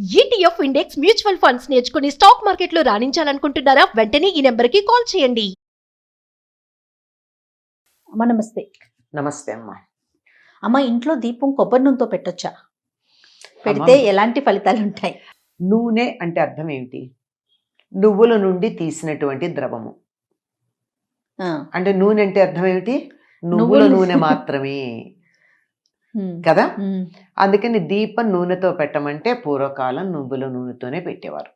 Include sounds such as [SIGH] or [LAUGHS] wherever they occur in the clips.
ETF index mutual funds నేర్చుకుని stock మార్కెట్లో రాణించాలనుకుంటున్నారా? వెంటనే ఈ నెంబర్కి కాల్ చేయండి. అమ్మ నమస్తే. నమస్తే అమ్మా. అమ్మ ఇంట్లో దీపం కొబ్బరి నూనెతో పెట్టొచ్చా? పెడితే. ఎలాంటి ఫలితాలు ఉంటాయి నూనె అంటే అర్థం ఏమిటి? నువ్వుల నుండి తీసినటువంటి ద్రవము. ఆ, అంటే నూనె అంటే అర్థం ఏమిటి? నువ్వుల. నూనె మాత్రమే. కదా? అందుకని దీపం నూనెతో పెట్టమంటే పూర్వకాలం నువ్వుల నూనెతోనే పెట్టేవారు.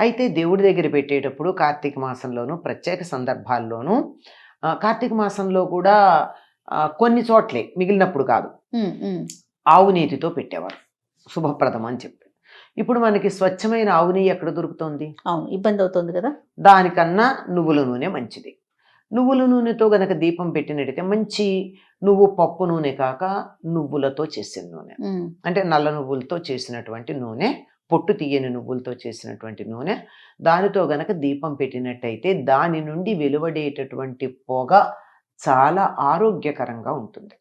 అయితే దేవుడి దగ్గర పెట్టేటప్పుడు కార్తీక మాసంలోను ప్రత్యేక సందర్భాల్లోనూ కార్తీక మాసంలో కూడా కొన్ని చోట్లే మిగిలినప్పుడు కాదు. ఆవు నీతితో పెట్టేవారు. శుభప్రదం అని చెప్పి. ఇప్పుడు మనకి స్వచ్ఛమైన ఆవు నెయ్యి ఎక్కడ దొరుకుతుంది? అవును ఇబ్బంది అవుతుంది కదా? దానికన్నా నువ్వుల నూనె మంచిది. నువ్వుల నూనెతో గనక దీపం పెట్టినట్టయితే మంచి నువ్వు పప్పు నూనె కాక నువ్వులతో చేసిన నూనె. అంటే నల్ల నువ్వులతో చేసినటువంటి నూనె పొట్టు తీయని నువ్వులతో చేసినటువంటి నూనె దానితో గనక దీపం పెట్టినట్టయితే దాని నుండి వెలువడేటటువంటి పొగ చాలా ఆరోగ్యకరంగా ఉంటుంది.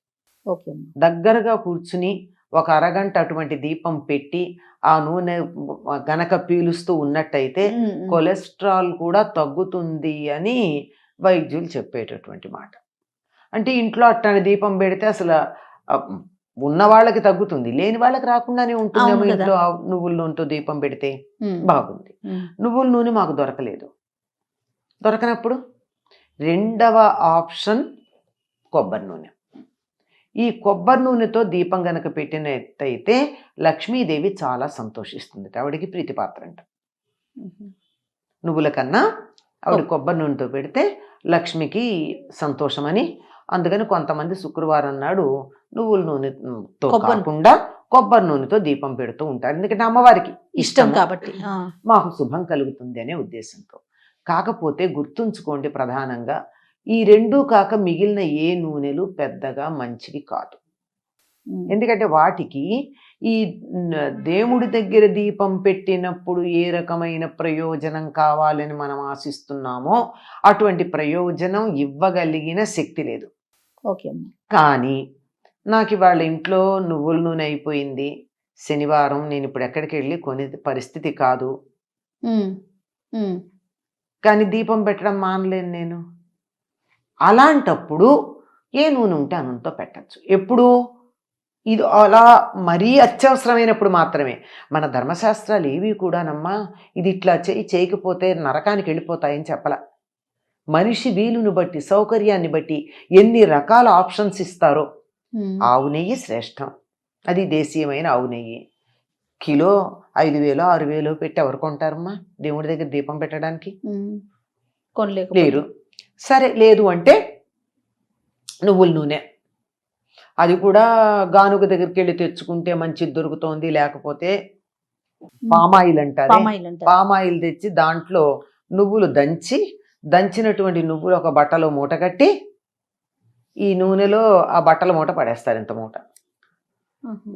దగ్గరగా కూర్చుని ఒక అరగంట అటువంటి దీపం పెట్టి ఆ నూనె గనక పీలుస్తూ ఉన్నట్టయితే కొలెస్ట్రాల్ కూడా తగ్గుతుంది అని వైద్యులు చెప్పేటటువంటి మాట. అంటే ఇంట్లో అట్లాంటి దీపం పెడితే అసలు ఉన్న వాళ్ళకి తగ్గుతుంది. లేని వాళ్ళకి రాకుండానే ఉంటుందేమో. ఇంట్లో నువ్వుల నూనెతో దీపం పెడితే బాగుంది. నువ్వుల నూనె మాకు దొరకలేదు. దొరకనప్పుడు రెండవ ఆప్షన్ కొబ్బరి నూనె. ఈ కొబ్బరి నూనెతో దీపం గనక పెట్టినట్టయితే లక్ష్మీదేవి చాలా సంతోషిస్తుంది. ఆవిడకి ప్రీతిపాత్ర అంట. నువ్వుల కన్నా ఆవిడ కొబ్బరి నూనెతో పెడితే లక్ష్మికి సంతోషమని అందుకని కొంతమంది శుక్రవారం నాడు నువ్వుల నూనెతో కాకుండా కొబ్బరి నూనెతో దీపం పెడుతూ ఉంటారు. ఎందుకంటే అమ్మవారికి ఇష్టం కాబట్టి మాకు శుభం కలుగుతుంది అనే ఉద్దేశంతో. కాకపోతే గుర్తుంచుకోండి ప్రధానంగా ఈ రెండూ కాక మిగిలిన ఏ నూనెలు పెద్దగా మంచివి కాదు. ఎందుకంటే వాటికి ఈ దేవుడి దగ్గర దీపం పెట్టినప్పుడు ఏ రకమైన ప్రయోజనం కావాలని మనం ఆశిస్తున్నామో అటువంటి ప్రయోజనం ఇవ్వగలిగిన శక్తి లేదు. ఓకే కానీ నాకు ఇవాళ ఇంట్లో నువ్వుల నూనె అయిపోయింది. శనివారం నేను ఇప్పుడు ఎక్కడికి వెళ్ళి కొనే పరిస్థితి కాదు. కానీ దీపం పెట్టడం మానలేను నేను. అలాంటప్పుడు ఏ నూనె ఉంటే ఆ నూనెతో పెట్టచ్చు. ఎప్పుడు? ఇది అలా మరీ అత్యవసరమైనప్పుడు మాత్రమే. మన ధర్మశాస్త్రాలు ఏవి కూడానమ్మా ఇది ఇట్లా చేయి చేయకపోతే నరకానికి వెళ్ళిపోతాయని చెప్పల. మనిషి వీలుని బట్టి సౌకర్యాన్ని బట్టి ఎన్ని రకాల ఆప్షన్స్ ఇస్తారో ఆవు నెయ్యి శ్రేష్టం. అది దేశీయమైన ఆవు నెయ్యి. కిలో ఐదు వేలు ఆరు వేలు పెట్టి ఎవరు కొంటారమ్మా? దేవుడి దగ్గర దీపం పెట్టడానికి? లేరు సరే లేదు అంటే నువ్వుల నూనె. అది కూడా గానుగ దగ్గరికి వెళ్ళి తెచ్చుకుంటే మంచిది దొరుకుతోంది లేకపోతే పామాయిల్ అంటారు. పామాయిల్ తెచ్చి దాంట్లో నువ్వులు దంచి దంచినటువంటి నువ్వులు ఒక బట్టలో మూట కట్టి ఈ నూనెలో ఆ బట్టల మూట పడేస్తారు ఇంత మూట.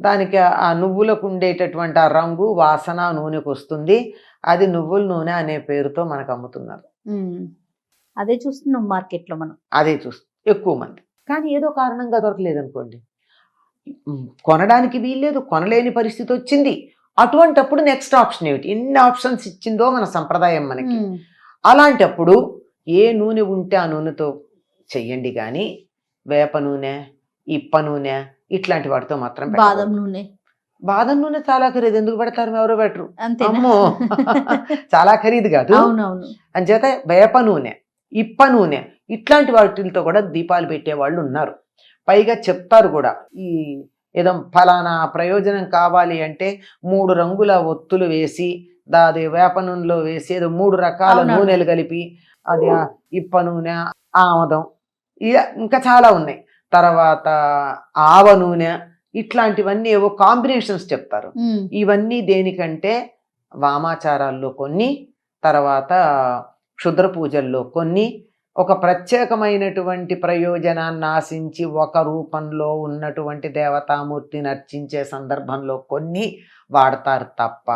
దానికి ఆ నువ్వులకు ఉండేటటువంటి ఆ రంగు వాసన నూనెకు వస్తుంది. అది నువ్వుల నూనె అనే పేరుతో మనకు అమ్ముతున్నారు. అదే చూస్తున్నాం మార్కెట్లో మనం. అదే చూస్తూ ఎక్కువ మంది. కానీ ఏదో కారణంగా దొరకలేదు అనుకోండి కొనడానికి వీల్లేదు కొనలేని పరిస్థితి వచ్చింది. అటువంటప్పుడు నెక్స్ట్ ఆప్షన్ ఏమిటి? ఎన్ని ఆప్షన్స్ ఇచ్చిందో మన సంప్రదాయం మనకి. అలాంటప్పుడు ఏ నూనె ఉంటే ఆ నూనెతో చెయ్యండి కానీ వేప నూనె ఇప్ప నూనె ఇట్లాంటి వాటితో మాత్రం బాదం. నూనె. బాదం నూనె చాలా ఖరీదు. ఎందుకు పెడతారు ఎవరో పెట్టరు? అమ్మో! [LAUGHS] చాలా ఖరీదు కాదు. అవునవును. అంచేత వేప నూనె ఇప్ప నూనె ఇట్లాంటి వాటితో కూడా దీపాలు పెట్టే వాళ్ళు ఉన్నారు. పైగా చెప్తారు కూడా ఈ ఏదో ఫలానా ప్రయోజనం కావాలి అంటే మూడు రంగుల ఒత్తులు వేసి దాది వేప నూనెలో వేసి ఏదో మూడు రకాల. నూనెలు కలిపి అది ఇప్ప నూనె ఆమదం ఇంకా చాలా ఉన్నాయి. తర్వాత ఆవ నూనె ఇట్లాంటివన్నీ ఏవో కాంబినేషన్స్ చెప్తారు. ఇవన్నీ దేనికంటే వామాచారాల్లో కొన్ని తర్వాత క్షుద్ర పూజల్లో కొన్ని ఒక ప్రత్యేకమైనటువంటి ప్రయోజనాన్ని ఆశించి ఒక రూపంలో ఉన్నటువంటి దేవతామూర్తిని అర్చించే సందర్భంలో కొన్ని వాడతారు తప్ప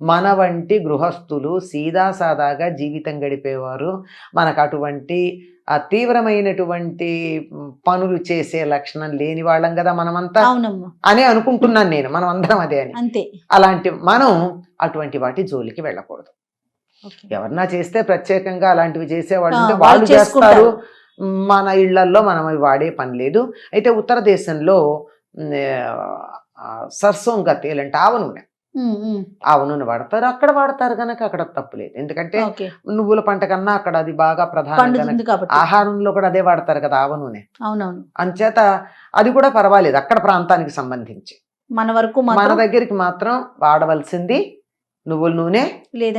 మన వంటి గృహస్థులు సీదా సాదాగా జీవితం గడిపేవారు. మనకు అటువంటి ఆ తీవ్రమైనటువంటి పనులు చేసే లక్షణం లేని వాళ్ళం కదా మనమంతా అని అనుకుంటున్నాను నేను. మనం అందరం అదే అని. అంతే. అలాంటి మనం అటువంటి వాటి జోలికి వెళ్ళకూడదు. ఎవరన్నా చేస్తే ప్రత్యేకంగా అలాంటివి చేసేవాళ్ళు వాళ్ళు చేస్తారు. మన ఇళ్ళల్లో మనం అవి వాడే పని లేదు. అయితే ఉత్తర దేశంలో సర్సోంగా తేలంటే ఆవ నూనె నూనె వాడతారు. అక్కడ వాడతారు కనుక అక్కడ తప్పులేదు ఎందుకంటే నువ్వుల పంట కన్నా అక్కడ అది బాగా ప్రధానం ఆహారంలో కూడా అదే వాడతారు కదా ఆవ నూనె. అవునవును. అంచేత అది కూడా పర్వాలేదు. అక్కడ ప్రాంతానికి సంబంధించి. మన వరకు మన దగ్గరికి మాత్రం వాడవలసింది నువ్వుల నూనె.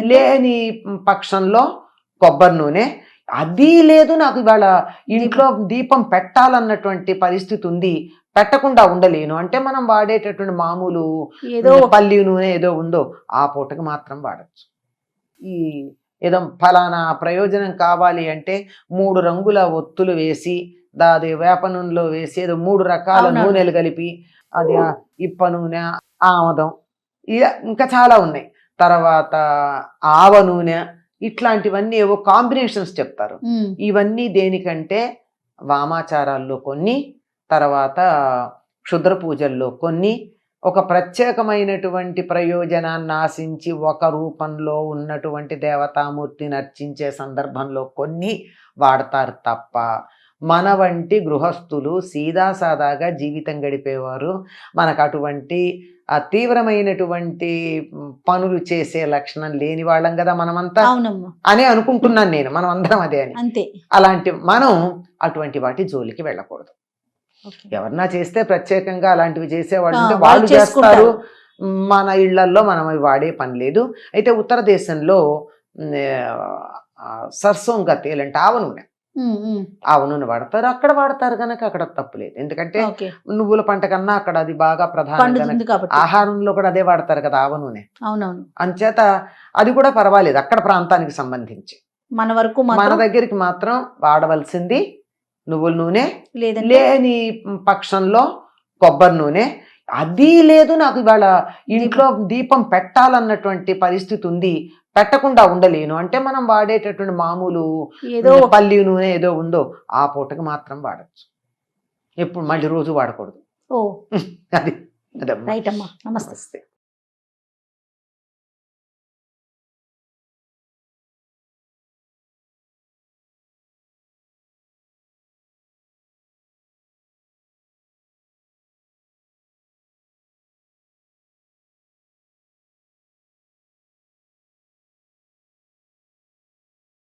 లేని పక్షంలో కొబ్బరి నూనె. అది లేదు నాకు ఇవాళ ఇంట్లో దీపం పెట్టాలన్నటువంటి పరిస్థితి ఉంది. పెట్టకుండా ఉండలేను. అంటే మనం వాడేటటువంటి మామూలు ఏదో పల్లి నూనె ఏదో ఉందో ఆ పూటకి మాత్రం వాడచ్చు. ఈ ఏదో ఫలానా ప్రయోజనం కావాలి అంటే మూడు రంగుల ఒత్తులు వేసి దాది వేప నూనెలో వేసి ఏదో మూడు రకాల. నూనెలు కలిపి అది ఇప్ప నూనె ఆమదం ఇంకా చాలా ఉన్నాయి. తర్వాత ఆవ నూనె ఇట్లాంటివన్నీ ఏవో కాంబినేషన్స్ చెప్తారు. ఇవన్నీ దేనికంటే వామాచారాల్లో కొన్ని తర్వాత క్షుద్ర పూజల్లో కొన్ని ఒక ప్రత్యేకమైనటువంటి ప్రయోజనాన్ని ఆశించి ఒక రూపంలో ఉన్నటువంటి దేవతామూర్తిని అర్చించే సందర్భంలో కొన్ని వాడతారు తప్ప మన వంటి గృహస్థులు సీదా సాదాగా జీవితం గడిపేవారు. మనకు అటువంటి ఆ తీవ్రమైనటువంటి పనులు చేసే లక్షణం లేని వాళ్ళం కదా మనమంతా అని అనుకుంటున్నాను నేను. మనం అందరం అదే అని. అంతే. అలాంటి మనం అటువంటి వాటి జోలికి వెళ్ళకూడదు. ఎవరన్నా చేస్తే ప్రత్యేకంగా అలాంటివి చేసేవాళ్ళు వాళ్ళు చేస్తారు. మన ఇళ్ళల్లో మనం అవి వాడే పని లేదు. అయితే ఉత్తర దేశంలో సర్సోంగా తేలంటే ఆవ నూనె. ఆవ నూనె వాడతారు. అక్కడ వాడతారు కనుక అక్కడ తప్పులేదు ఎందుకంటే నువ్వుల పంట కన్నా అక్కడ అది బాగా ప్రధానం ఆహారంలో కూడా అదే వాడతారు కదా ఆవ నూనె అవునవును. అంచేత అది కూడా పర్వాలేదు. అక్కడ ప్రాంతానికి సంబంధించి. మన వరకు మన దగ్గరికి మాత్రం వాడవలసింది నువ్వుల నూనె లేని పక్షంలో కొబ్బరి నూనె. అది లేదు నాకు ఇవాళ ఇంట్లో దీపం. పెట్టాలన్నటువంటి పరిస్థితి ఉంది. పెట్టకుండా ఉండలేను. అంటే మనం వాడేటటువంటి మామూలు ఏదో పల్లి నూనె ఏదో ఉందో ఆ పూటకి మాత్రం వాడచ్చు. ఎప్పుడు మళ్ళీ రోజు వాడకూడదు. ఓ. [LAUGHS] అది. రైట్ అమ్మా. నమస్తే.